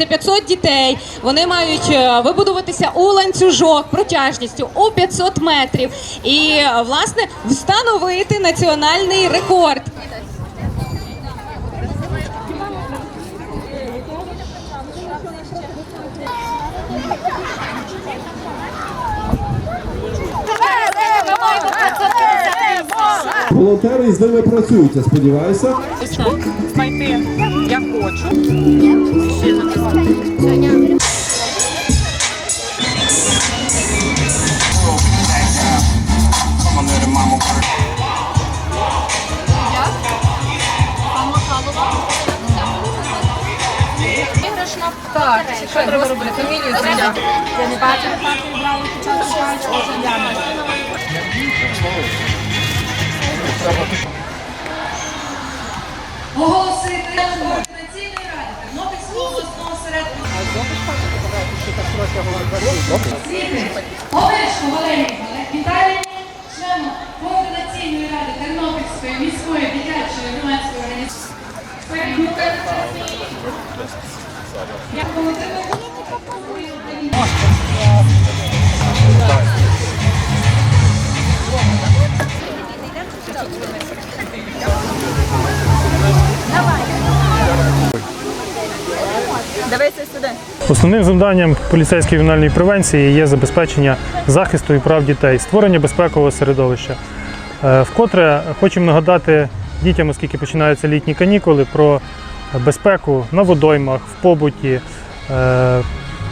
Це 500 дітей. Вони мають е, вибудуватися у ланцюжок протяжністю у 500 метрів і е, власне встановити національний рекорд. Волонтери з ними працюють, я сподіваюся. знайти хочу. Так, що треба робити? Фамілію зря. Я не бачу, брали початку Оголосити Олешко Валерій Віталій, член координаційної ради Тернопільської міської дитячої громадської організації. Я Дивися сюди. Основним завданням поліцейської ювенальної превенції є забезпечення захисту і прав дітей, створення безпекового середовища. Е, Вкотре хочемо нагадати дітям, оскільки починаються літні канікули, про безпеку на водоймах, в побуті, е,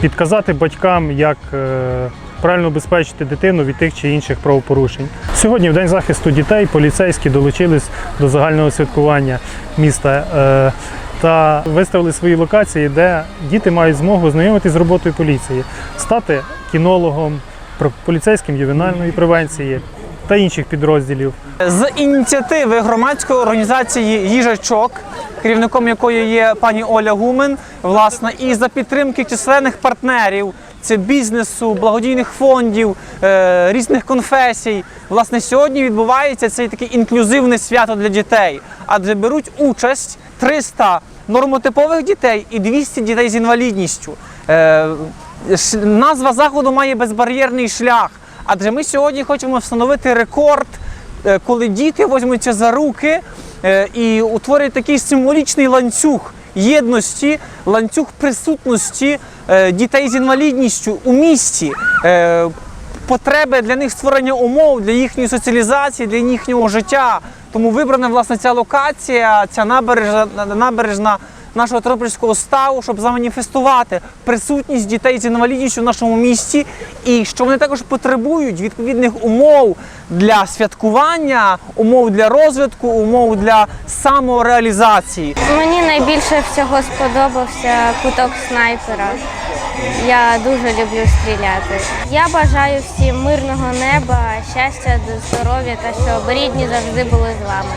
підказати батькам, як е, правильно обезпечити дитину від тих чи інших правопорушень. Сьогодні, в День захисту дітей, поліцейські долучились до загального святкування міста. Та виставили свої локації, де діти мають змогу ознайомитися з роботою поліції, стати кінологом, поліцейським ювенальної превенції та інших підрозділів. З ініціативи громадської організації Їжачок, керівником якої є пані Оля Гумен, власне, і за підтримки численних партнерів. Це бізнесу, благодійних фондів, е, різних конфесій. Власне, сьогодні відбувається це таке інклюзивне свято для дітей, адже беруть участь 300 нормотипових дітей і 200 дітей з інвалідністю. Е, назва заходу має безбар'єрний шлях. Адже ми сьогодні хочемо встановити рекорд, е, коли діти візьмуться за руки е, і утворюють такий символічний ланцюг єдності, ланцюг присутності дітей з інвалідністю у місті. Потреби для них створення умов для їхньої соціалізації, для їхнього життя. Тому вибрана власне ця локація, ця набережна, набережна нашого Тернопільського ставу, щоб заманіфестувати присутність дітей з інвалідністю в нашому місті, і що вони також потребують відповідних умов для святкування, умов для розвитку, умов для самореалізації. Мені найбільше всього сподобався куток снайпера. Я дуже люблю стріляти. Я бажаю всім мирного неба, щастя, здоров'я та щоб рідні завжди були з вами.